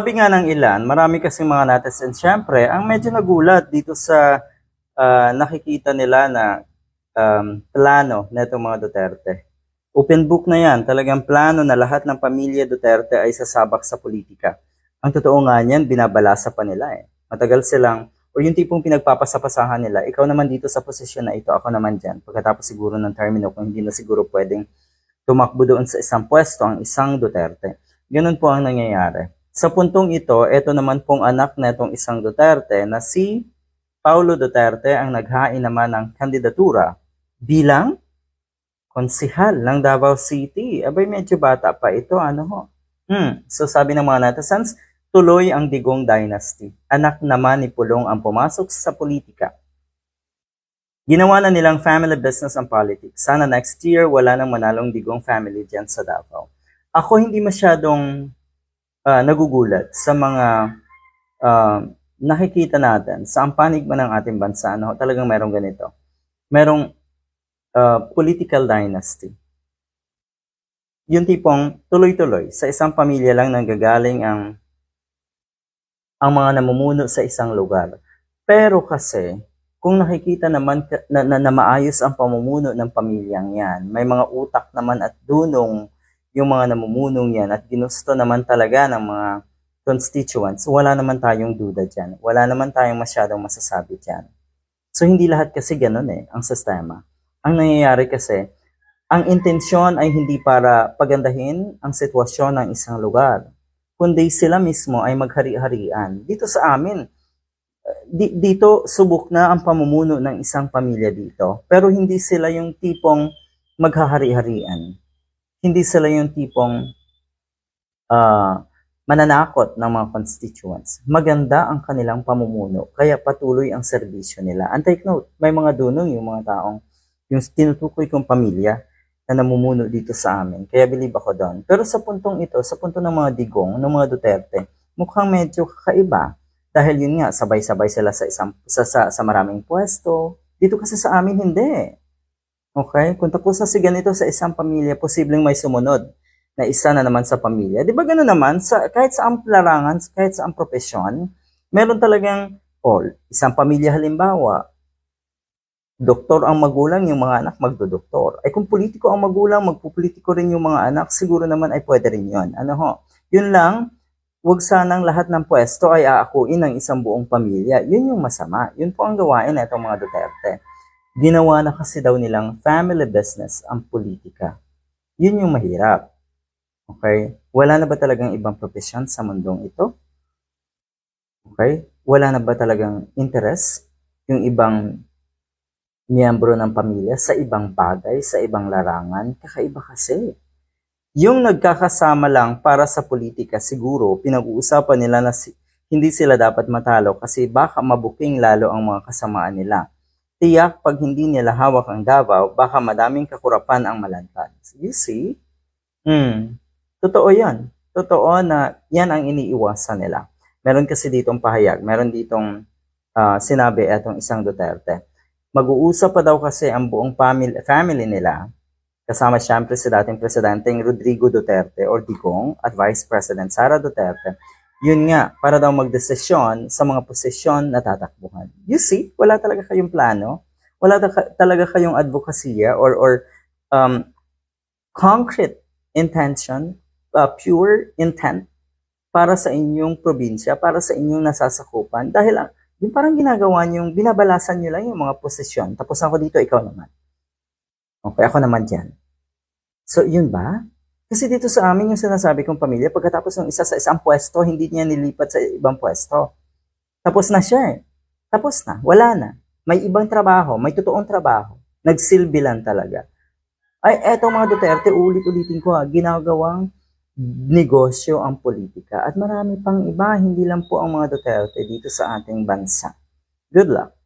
Sabi nga ng ilan, marami kasing mga netizen, syempre, ang medyo nagulat dito sa ah, nakikita nila na um, plano na itong mga Duterte. Open book na yan, talagang plano na lahat ng pamilya Duterte ay sasabak sa politika. Ang totoo nga niyan, binabalasa pa nila eh. Matagal silang, o yung tipong pinagpapasapasahan nila, ikaw naman dito sa posisyon na ito, ako naman dyan. Pagkatapos siguro ng termino, kung hindi na siguro pwedeng tumakbo doon sa isang pwesto ang isang Duterte. Ganun po ang nangyayari. Sa puntong ito, ito naman pong anak na itong isang Duterte na si Paulo Duterte ang naghain naman ng kandidatura bilang konsihal ng Davao City. Abay, medyo bata pa ito, ano ho? Hmm. So sabi ng mga netizens, tuloy ang Digong Dynasty. Anak naman ni Pulong ang pumasok sa politika. Ginawa na nilang family business ang politics. Sana next year wala nang manalong Digong family dyan sa Davao. Ako hindi masyadong ah, nagugulat sa mga ah, nakikita natin sa ang panigma ng ating bansa. Ano, talagang merong ganito. Merong ah, political dynasty. Yung tipong tuloy-tuloy sa isang pamilya lang nanggagaling ang ang mga namumuno sa isang lugar. Pero kasi, kung nakikita naman na, na, na maayos ang pamumuno ng pamilyang yan, may mga utak naman at dunong yung mga namumunong yan at ginusto naman talaga ng mga constituents, wala naman tayong duda dyan. Wala naman tayong masyadong masasabi dyan. So, hindi lahat kasi ganun eh, ang sistema. Ang nangyayari kasi, ang intensyon ay hindi para pagandahin ang sitwasyon ng isang lugar, kundi sila mismo ay maghari-harian. Dito sa amin, di, dito subok na ang pamumuno ng isang pamilya dito, pero hindi sila yung tipong maghahari-harian. Hindi sila yung tipong ah, mananakot ng mga constituents. Maganda ang kanilang pamumuno, kaya patuloy ang serbisyo nila. And take note, may mga dunong yung mga taong yung tinutukoy kong pamilya na namumuno dito sa amin. Kaya believe ako doon. Pero sa puntong ito, sa punto ng mga digong, ng mga Duterte, mukhang medyo kakaiba. Dahil yun nga, sabay-sabay sila sa, isang, sa, sa, sa maraming pwesto. Dito kasi sa amin, hindi. Okay? Kung tapos na si ganito sa isang pamilya, posibleng may sumunod na isa na naman sa pamilya. Di ba gano'n naman, sa, kahit sa ang larangan, kahit sa ang profesyon, meron talagang, oh, isang pamilya halimbawa, doktor ang magulang, yung mga anak magdodoktor. Ay kung politiko ang magulang, magpupolitiko rin yung mga anak, siguro naman ay pwede rin yun. Ano ho? Yun lang, wag sanang lahat ng pwesto ay aakuin ng isang buong pamilya. Yun yung masama. Yun po ang gawain na itong mga Duterte. Ginawa na kasi daw nilang family business ang politika. Yun yung mahirap. Okay? Wala na ba talagang ibang profesyon sa mundong ito? Okay? Wala na ba talagang interest yung ibang miyembro ng pamilya sa ibang bagay, sa ibang larangan? Kakaiba kasi. Yung nagkakasama lang para sa politika, siguro, pinag-uusapan nila na si- hindi sila dapat matalo kasi baka mabuking lalo ang mga kasamaan nila. Tiyak, pag hindi nila hawak ang Davao, baka madaming kakurapan ang malantad. You see? Hmm. Totoo yan. Totoo na yan ang iniiwasan nila. Meron kasi ditong pahayag, meron ditong ah, sinabi etong isang Duterte. Mag-uusap pa daw kasi ang buong family, family nila, kasama siyempre si dating presidenteng Rodrigo Duterte or Digong at Vice President Sara Duterte. Yun nga, para daw magdesisyon sa mga posisyon na tatakbuhan. You see, wala talaga kayong plano, wala ta- talaga kayong advokasya or, or um, concrete intention, uh, pure intent para sa inyong probinsya, para sa inyong nasasakupan. Dahil ang- yung parang ginagawa nyo, binabalasan nyo lang yung mga posisyon. Tapos ako dito, ikaw naman. Okay, ako naman dyan. So, yun ba? Kasi dito sa amin yung sinasabi kong pamilya, pagkatapos ng isa sa isang pwesto, hindi niya nilipat sa ibang pwesto. Tapos na siya eh. Tapos na. Wala na. May ibang trabaho. May totoong trabaho. Nagsilbi lang talaga. Ay, eto mga Duterte, ulit-ulitin ko ha, ginagawang negosyo ang politika. At marami pang iba, hindi lang po ang mga Duterte dito sa ating bansa. Good luck.